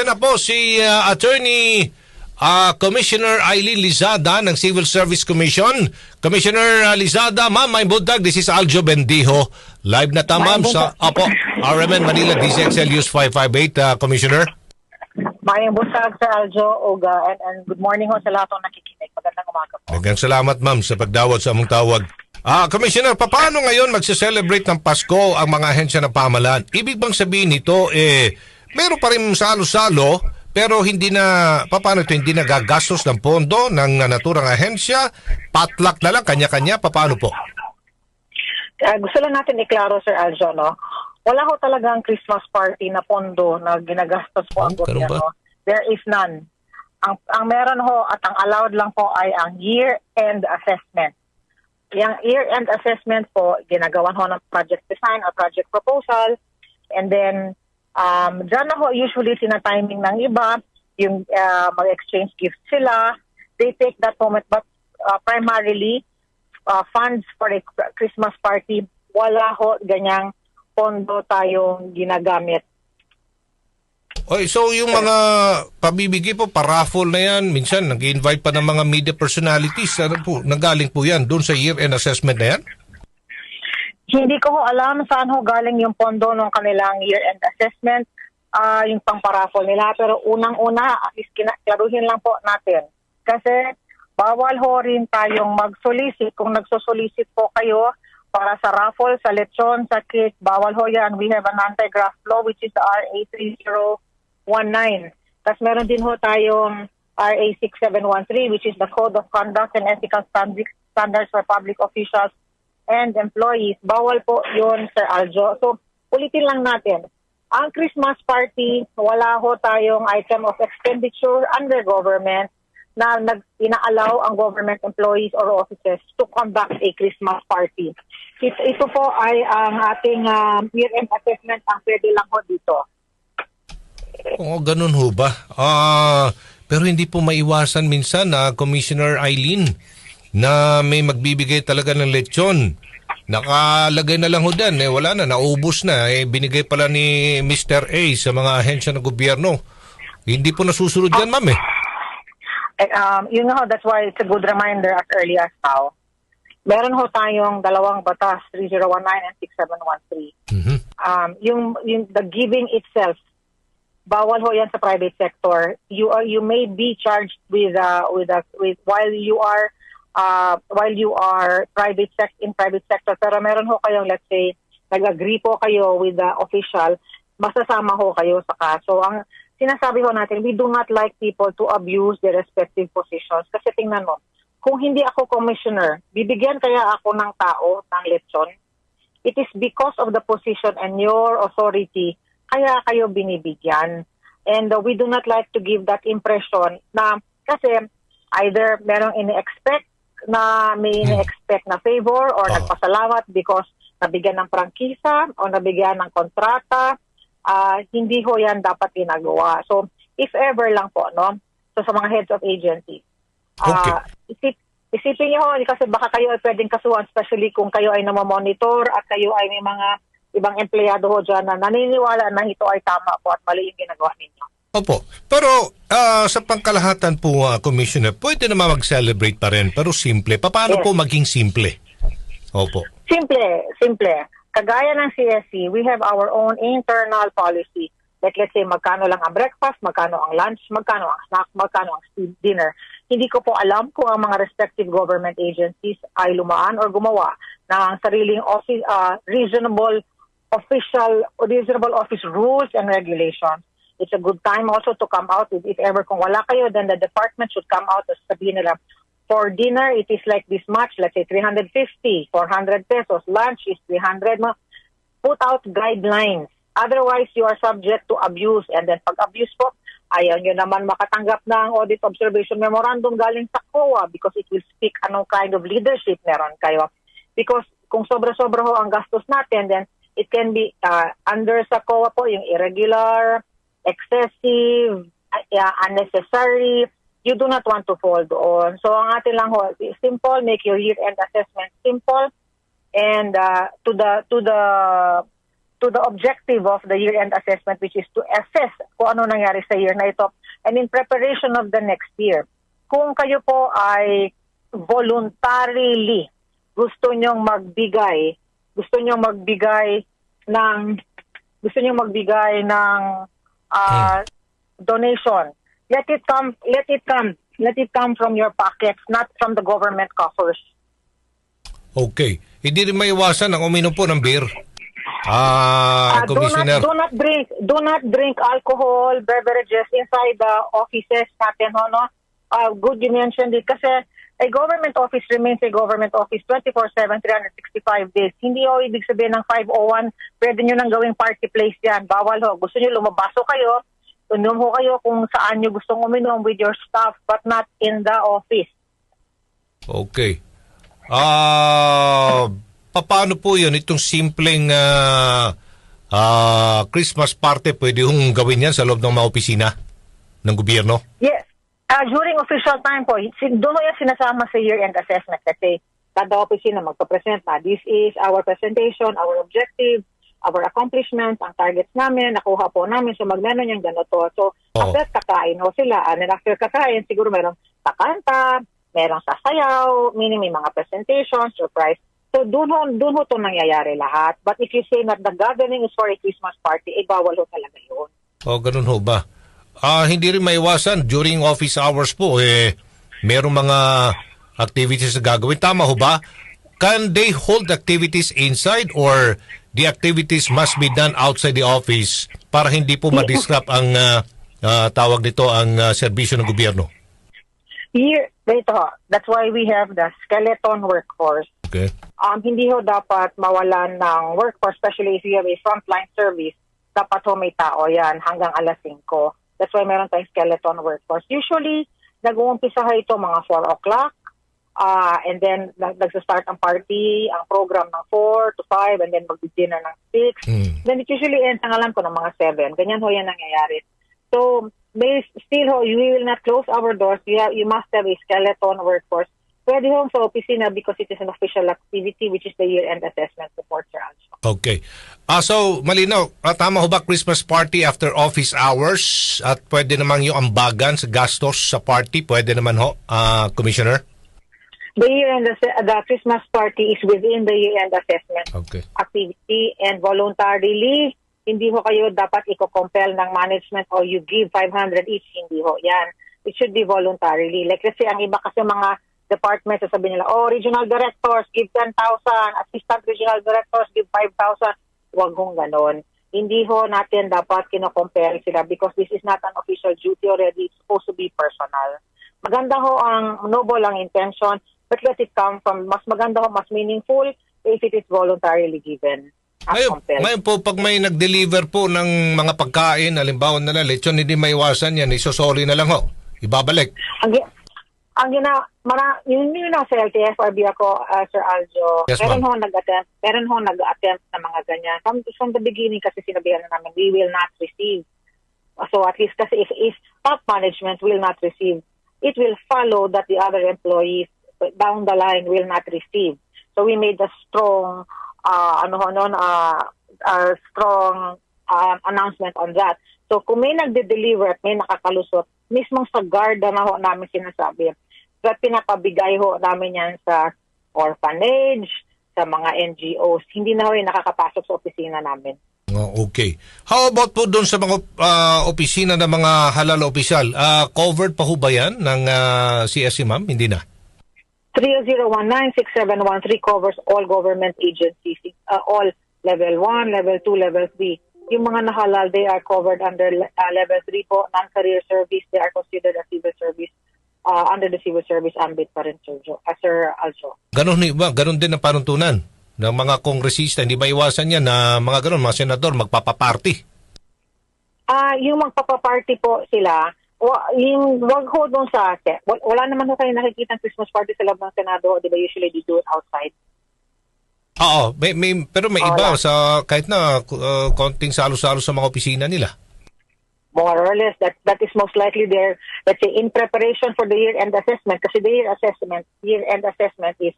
Yan na po si uh, Attorney uh, Commissioner Eileen Lizada ng Civil Service Commission. Commissioner uh, Lizada, ma'am, my buntag. This is Aljo Bendijo. Live na ta, ma'am, sa Apo, RMN Manila DCXL Use 558, uh, Commissioner. Mayang busag sa Aljo Oga and, and good morning ho sa lahat ng nakikinig. Magandang umaga po. Daghang salamat, ma'am, sa pagdawat sa among tawag. Ah, Commissioner, paano ngayon magse-celebrate ng Pasko ang mga ahensya ng pamahalaan? Ibig bang sabihin nito, eh, meron pa rin salo-salo, pero hindi na, paano ito, hindi na gagastos ng pondo ng naturang ahensya? Patlak na lang, kanya-kanya, paano po? Uh, gusto lang natin iklaro, Sir Aljo, no? Wala ho talagang Christmas party na pondo na ginagastos po ang Oh, gobyerno. There is none. Ang, ang meron ho at ang allowed lang po ay ang year-end assessment. Yung year-end assessment po, ginagawan ho ng project design or project proposal. And then, um, dyan na ho usually sinatiming ng iba, yung uh, mag-exchange gifts sila. They take that moment, but uh, primarily, uh, funds for a Christmas party, wala ho ganyang pondo tayong ginagamit. Oy, so yung mga pabibigay po, paraffle na yan, minsan nag-invite pa ng mga media personalities, ano po, nagaling po yan doon sa year-end assessment na yan? Hindi ko ho alam saan ho galing yung pondo ng kanilang year-end assessment, ah yung pang-paraffle nila. Pero unang-una, at least lang po natin. Kasi bawal ho rin tayong mag-solicit. Kung nagsosolicit po kayo para sa raffle, sa lechon, sa cake, bawal ho yan. We have an anti-graft law which is RA 3019. Tapos meron din ho tayong RA 6713 which is the Code of Conduct and Ethical Standards for Public Officials and Employees. Bawal po yun, Sir Aljo. So, ulitin lang natin. Ang Christmas party, wala ho tayong item of expenditure under government na nag inaalaw ang government employees or offices to conduct a Christmas party. Ito, ito po ay ang ating um, year-end assessment ang pwede lang ho dito. Oo, ganun ho ba? Ah, pero hindi po maiwasan minsan na Commissioner Eileen na may magbibigay talaga ng lechon. Nakalagay na lang ho dyan, eh, wala na, naubos na. Eh, binigay pala ni Mr. A sa mga ahensya ng gobyerno. Hindi po nasusunod yan, ma'am eh. Eh, um, nga ho, that's why it's a good reminder as early as now. Meron ho tayong dalawang batas, 3019 and 6713. Mhm. um, yung, yung the giving itself, bawal ho yan sa private sector. You are you may be charged with uh, with a, with while you are uh, while you are private sec in private sector. Pero meron ho kayong let's say nag-agree po kayo with the official, masasama ho kayo sa kaso. Ang sinasabi ho natin, we do not like people to abuse their respective positions. Kasi tingnan mo, kung hindi ako commissioner, bibigyan kaya ako ng tao ng lechon? it is because of the position and your authority kaya kayo binibigyan. And uh, we do not like to give that impression na kasi either merong ini-expect na may ini-expect na favor or Oo. nagpasalamat because nabigyan ng prangkisa o nabigyan ng kontrata, ah, hindi ho yan dapat ginagawa. So, if ever lang po, no? So, sa mga heads of agencies, Okay. Ah, isip, isipin niyo ho, kasi baka kayo ay pwedeng kasuhan, especially kung kayo ay namamonitor at kayo ay may mga ibang empleyado ho dyan na naniniwala na ito ay tama po at mali yung ginagawa ninyo. Opo. Pero ah, sa pangkalahatan po, ah, Commissioner, pwede naman mag-celebrate pa rin, pero simple. Paano Yes. po maging simple? Opo. Simple, simple. Kagaya ng CSC, we have our own internal policy. Like let's say, magkano lang ang breakfast, magkano ang lunch, magkano ang snack, magkano ang dinner. Hindi ko po alam kung ang mga respective government agencies ay lumaan or gumawa ng sariling office, ah, reasonable official, reasonable office rules and regulations. It's a good time also to come out with, if ever kung wala kayo, then the department should come out at sabihin nila, for dinner, it is like this much, let's say 350, 400 pesos. Lunch is 300. Ma- Put out guidelines. Otherwise, you are subject to abuse. And then pag abuse po, ayaw nyo naman makatanggap ng audit observation memorandum galing sa COA because it will speak anong kind of leadership meron kayo. Because kung sobra-sobra ho ang gastos natin, then it can be uh, under sa COA po yung irregular, excessive, uh, unnecessary, you do not want to fall doon. So ang atin lang ho, simple, make your year-end assessment simple and uh, to the to the to the objective of the year-end assessment which is to assess kung ano nangyari sa year na ito and in preparation of the next year. Kung kayo po ay voluntarily gusto nyong magbigay, gusto nyong magbigay ng gusto nyong magbigay ng ah, donation, let it come, let it come, let it come from your pockets, not from the government coffers. Okay. Hindi rin maiwasan ang uminom po ng beer. Ah, Uh, do not Commissioner. do not drink do not drink alcohol beverages inside the offices natin ho no. Uh, good you mentioned it kasi a government office remains a government office 24/7 365 days. Hindi ho ibig sabihin ng 501 pwede niyo nang gawing party place yan. Bawal ho. Gusto niyo lumabaso kayo, uminom ho kayo kung saan niyo gustong uminom with your staff but not in the office. Okay. Ah, paano po 'yun itong simpleng ah, ah, Christmas party pwede hong gawin 'yan sa loob ng mga opisina ng gobyerno? Yes. Uh, during official time po, doon ko yung sinasama sa year-end assessment kasi kada opisina magpa-present na this is our presentation, our objective, our accomplishments, ang targets namin, nakuha po namin, so magmeron yung ganito. So, Oo. after kakain ho sila, and then after kakain, siguro merong kakanta, merong sasayaw, meaning may mga presentation, surprise. So, doon ho, doon ho to nangyayari lahat. But if you say that the gathering is for a Christmas party, eh, bawal ho talaga yun. O ganun ho ba? Ah, hindi rin maiwasan during office hours po eh merong mga activities na gagawin. Tama ho ba? Can they hold activities inside or the activities must be done outside the office para hindi po ma-disrupt ang ah, ah, tawag nito ang ah, serbisyo ng gobyerno? Here, dito ho, that's why we have the skeleton workforce. Okay. Um, hindi ho dapat mawalan ng workforce, especially if you have a frontline service, dapat ho may tao yan hanggang alas 5. That's why meron tayong skeleton workforce. Usually, nag-uumpisa ito mga 4 o'clock, ah and then nag- nagsa-start ang party, ang program ng 4 to 5, and then mag-dinner ng 6. Hmm. Then it usually ends ang alam ko ng mga 7. Ganyan ho yan nangyayari. So, may still ho, you will not close our doors. You, have, you must have a skeleton workforce. Pwede ho sa opisina because it is an official activity which is the year-end assessment report, Sir. Okay. Ah, so, malinaw, ah, tama ho ba Christmas party after office hours at pwede namang yung ambagan sa gastos sa party? Pwede naman ho, ah, Commissioner? The year-end, the Christmas party is within the year-end assessment Okay. activity and voluntarily, hindi ho kayo dapat i-compel ng management o you give 500 each, hindi ho. Yan. It should be voluntarily. Like say, ang iba kasi mga departments, sasabihin nila, oh, regional directors, give 10,000, assistant regional directors, give 5,000. Huwag hong ganon. Hindi ho natin dapat kinocompare sila because this is not an official duty already. It's supposed to be personal. Maganda ho ang noble ang intention, but let it come from mas maganda ho, mas meaningful if it is voluntarily given. Ngayon, ngayon po, pag may nag-deliver po ng mga pagkain, halimbawa na lang, lechon, hindi maiwasan yan, isosoli na lang ho. Ibabalik. ang, ang gina, mara, yun yun na sa LTFRB ako, uh, Sir Aljo, Yes, meron ho nag-attempt, meron ho nag-attempt na mga ganyan. From, from the beginning kasi sinabihan na namin, we will not receive. So at least kasi if, if top management will not receive, it will follow that the other employees down the line will not receive. So we made a strong, uh, ano ho nun, uh, uh, strong uh, announcement on that. So kung may nagde-deliver at may nakakalusot, mismong sa garda na ho namin sinasabi. At pinapabigay ho namin yan sa orphanage, sa mga NGOs. Hindi na ho yung nakakapasok sa opisina namin. Oh, okay. How about po doon sa mga ah, opisina ng mga halal opisyal? Ah, covered pa ho ba yan ng ah, CSC, ma'am? Hindi na. 3019-6713 covers all government agencies, uh, all level 1, level 2, level 3. Yung mga nahalal, they are covered under uh, level 3 po, non-career service, they are considered as civil service uh, under the civil service ambit pa rin, Sir, Jo, uh, Sir Aljo. Ganon, ba? Ganon din ang panuntunan ng mga kongresista. Hindi maiwasan yan na mga ganon, mga senador, magpapaparty. Ah, yung magpapaparty po sila, wa, yung wag ho doon sa. Wal- Wala naman ho kayo nakikita ng Christmas party sa loob ng Senado, di ba usually they do it outside? Oo, may, may, pero may Oo, iba lang. sa kahit na uh, konting salo-salo sa mga opisina nila. more or less that that is most likely there let's say in preparation for the year end assessment kasi the year assessment year end assessment is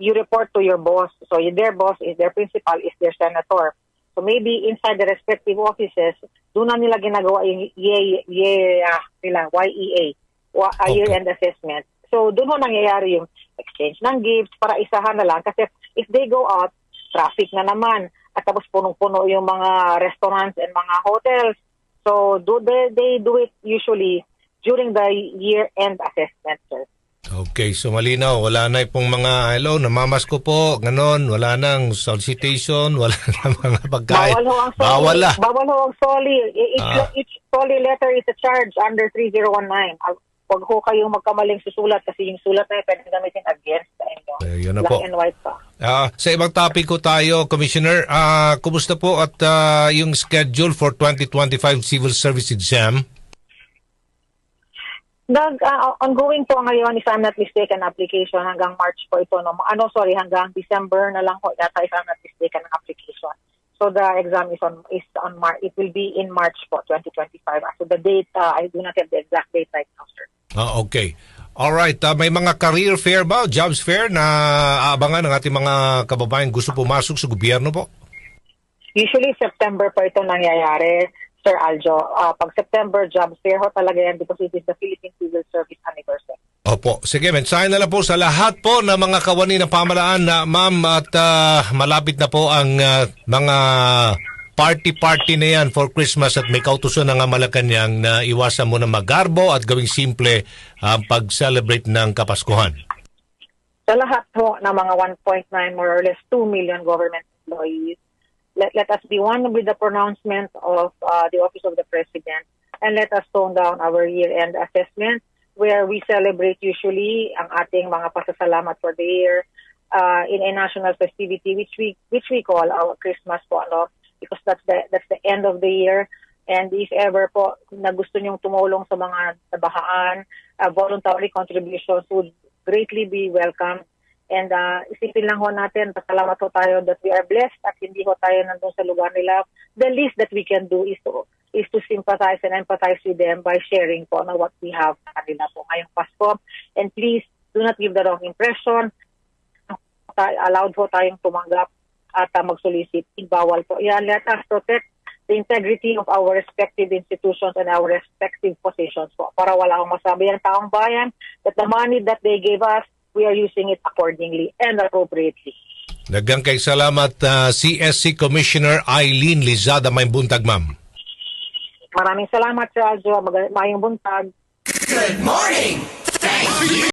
you report to your boss so their boss is their principal is their senator So maybe inside the respective offices, doon na nila ginagawa yung ye, ye, ah, nila, YEA, wa- ah, Okay. year-end assessment. So doon ho nangyayari yung exchange ng gifts para isahan na lang. Kasi if they go out, traffic na naman. At tapos punong-puno yung mga restaurants and mga hotels. So do they, they do it usually during the year-end assessment, sir. Okay, so malinaw. Wala na pong mga, hello, namamas ko po, ganon. Wala nang solicitation, wala na mga pagkain. Bawal ho ang soli. Bawal na. Bawal ho ang soli. Each, Ah. each soli letter is a charge under 3019. Huwag ho kayong magkamaling susulat kasi yung sulat na yun pwede gamitin against sa inyo. Eh, yun na Black po. and white pa. Ah, sa ibang topic ko tayo, Commissioner, ah, kumusta po at ah, yung schedule for 2025 Civil Service Exam? Nag, ah, ongoing po ngayon, if I'm not mistaken, application hanggang March po ito. No? Ano, sorry, hanggang December na lang po yata if I'm not mistaken ang application. So the exam is on is on March. It will be in March po, 2025. So the date, ah, I do not have the exact date right now, sir. Ah, okay. All right, ah, may mga career fair ba, jobs fair na aabangan ng ating mga kababayan gusto pumasok sa gobyerno po? Usually September pa ito nangyayari, Sir Aljo. Ah, pag September job fair ho talaga yan because it is the Philippine Civil Service Anniversary. Opo. Sige, mensahe na lang po sa lahat po ng mga kawani ng pamalaan na ma'am at ah, malapit na po ang ah, mga party-party na yan for Christmas at may kautusan na nga Malacanang na iwasan mo na magarbo at gawing simple ang pag-celebrate ng Kapaskuhan. Sa lahat po ng mga 1.9 more or less 2 million government employees, let, let us be one with the pronouncement of uh, the Office of the President and let us tone down our year-end assessment where we celebrate usually ang ating mga pasasalamat for the year uh, in a national festivity which we which we call our Christmas po ano because that's the that's the end of the year. And if ever po na gusto niyong tumulong sa mga tabahaan uh, voluntary contributions would greatly be welcome. And uh, isipin lang ho natin pasalamat ho tayo that we are blessed at hindi ho tayo nandun sa lugar nila. The least that we can do is to is to sympathize and empathize with them by sharing po na what we have kanila po ngayong Pasko. And please do not give the wrong impression. Allowed po tayong tumanggap at uh, mag-solicit. Bawal po. Yan, let us protect the integrity of our respective institutions and our respective positions po. Para wala akong masabi ang taong bayan that the money that they gave us, we are using it accordingly and appropriately. Nagang kay salamat ah, CSC Commissioner Eileen Lizada may buntag ma'am. Maraming salamat, Sir Aljo. Mag- mayong buntag. Good morning. Thank you.